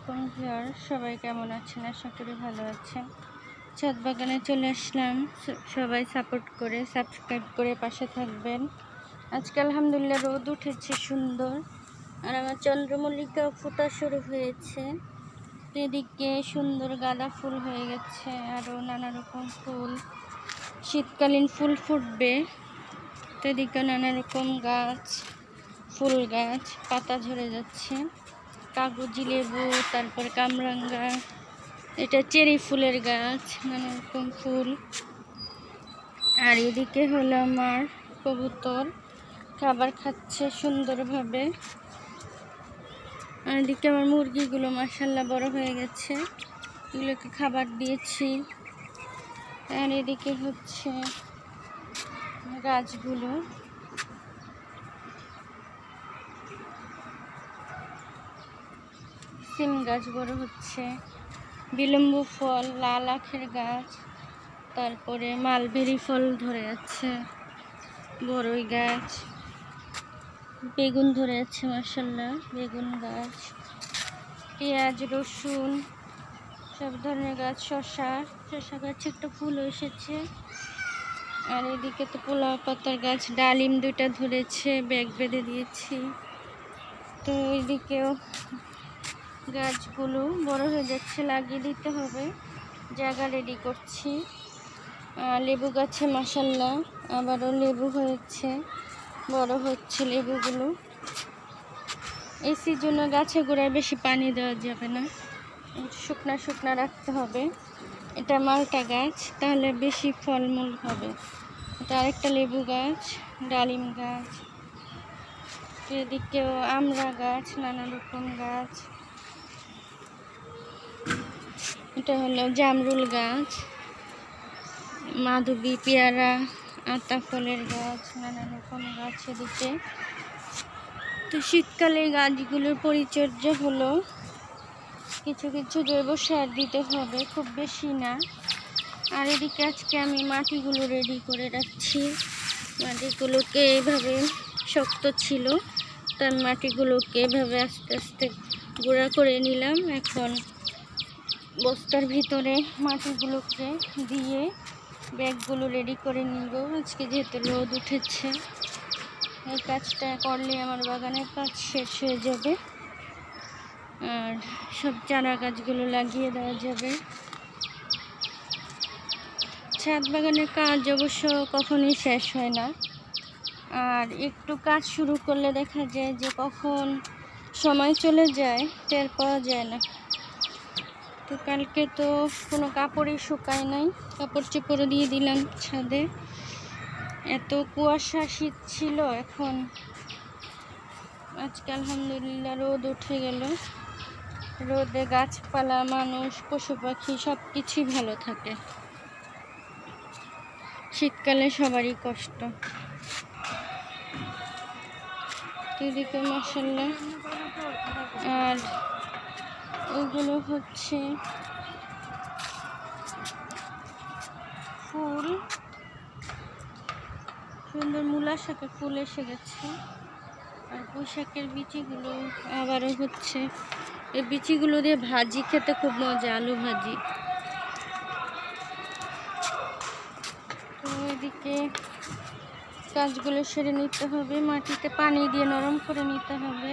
আলাইকুম ভিউয়ার সবাই কেমন আছেন? আশা করি ভালো আছেন। ছাদ বাগানে চলে আসলাম। সবাই সাপোর্ট করে সাবস্ক্রাইব করে পাশে থাকবেন। আজকে আলহামদুলিল্লাহ রোদ উঠেছে সুন্দর। আর আমার চন্দ্রমল্লিকা ফোটা শুরু হয়েছে। এদিকে সুন্দর গাঁদা ফুল হয়ে গেছে, আরও নানা রকম ফুল। শীতকালীন ফুল ফুটবে। এদিকে নানা রকম গাছ, ফুল গাছ, পাতা ঝরে যাচ্ছে। কাগজি লেবু, তারপর কামরাঙ্গা, এটা চেরি ফুলের গাছ নানা রকম ফুল। আর এদিকে হলো আমার কবুতর, খাবার খাচ্ছে সুন্দরভাবে। আর এদিকে আমার মুরগিগুলো মাসাল্লাহ বড় হয়ে গেছে, এগুলোকে খাবার দিয়েছি। আর এদিকে হচ্ছে গাছগুলো। সিম গাছ বড় হচ্ছে, বিলম্ব ফল, লাল আখের গাছ, তারপরে মালবেরি ফল ধরে আছে বড়ই গাছ, বেগুন ধরে আছে মাসাল্লাহ বেগুন গাছ, পেঁয়াজ, রসুন, সব ধরনের গাছ শশা শশা গাছে একটা ফুল এসেছে, আর এদিকে তো পোলাও পাতার গাছ, ডালিম দুইটা ধরেছে, ব্যাগ বেঁধে দিয়েছি, তো ওইদিকেও গাছগুলো বড় হয়ে যাচ্ছে, লাগিয়ে দিতে হবে। জায়গা রেডি করছি। লেবু গাছে মাসাল্লাহ আবারও লেবু হয়েছে, বড় হচ্ছে লেবুগুলো। এই সিজনে গাছে গোড়ায় বেশি পানি দেওয়া যাবে না। শুকনা শুকনা রাখতে হবে। এটা মালটা গাছ, তাহলে বেশি ফলমূল হবে। এটা আরেকটা লেবু গাছ, ডালিম গাছ। এদিকেও আমড়া গাছ, নানা রকম গাছ। এটা হলো জামরুল গাছ, মাধবী পেয়ারা, আতা ফলের গাছ, নানা রকম গাছ এদিকে। তো শীতকালে গাছগুলোর পরিচর্যা হলো, কিছু কিছু জৈব সার দিতে হবে, খুব বেশি না। আর এদিকে আজকে আমি মাটিগুলো রেডি করে রাখছি। মাটিগুলোকে এইভাবে শক্ত ছিল তো আমি মাটিগুলোকে এভাবে আস্তে আস্তে গুঁড়া করে নিলাম। এখন বস্তার ভিতরে মাটিগুলোকে দিয়ে ব্যাগগুলো রেডি করে নিব। আজকে যেহেতু রোদ উঠেছে, এই কাজটা করলে আমার বাগানের কাজ শেষ হয়ে যাবে। আর সব চারা গাছগুলো লাগিয়ে দেওয়া যাবে। ছাদ বাগানের কাজ অবশ্য কখনোই শেষ হয় না। আর একটু কাজ শুরু করলে দেখা যায় যে কখন সময় চলে যায়, টের পাওয়া যায় না। তো কালকে তো কোনো কাপড়ই শুকায় নাই। কাপড় চোপড় দিয়ে দিলাম ছাদে। এত কুয়াশা, শীত ছিল এখন। আজকে আলহামদুলিল্লাহ রোদ উঠে গেল। রোদে গাছপালা, মানুষ, পশু পাখি সব কিছুই ভালো থাকে। শীতকালে সবারই কষ্ট। এদিকে মশাল্লা আর ওগুলো হচ্ছে ফুল। সুন্দর মূলা শাকে ফুল এসে গেছে। আর পোশাকের বিচিগুলো আবারও হচ্ছে। এই বিচিগুলো দিয়ে ভাজি খেতে খুব মজা, আলু ভাজি। তো এদিকে কাজগুলো সেরে নিতে হবে, মাটিতে পানি দিয়ে নরম করে নিতে হবে।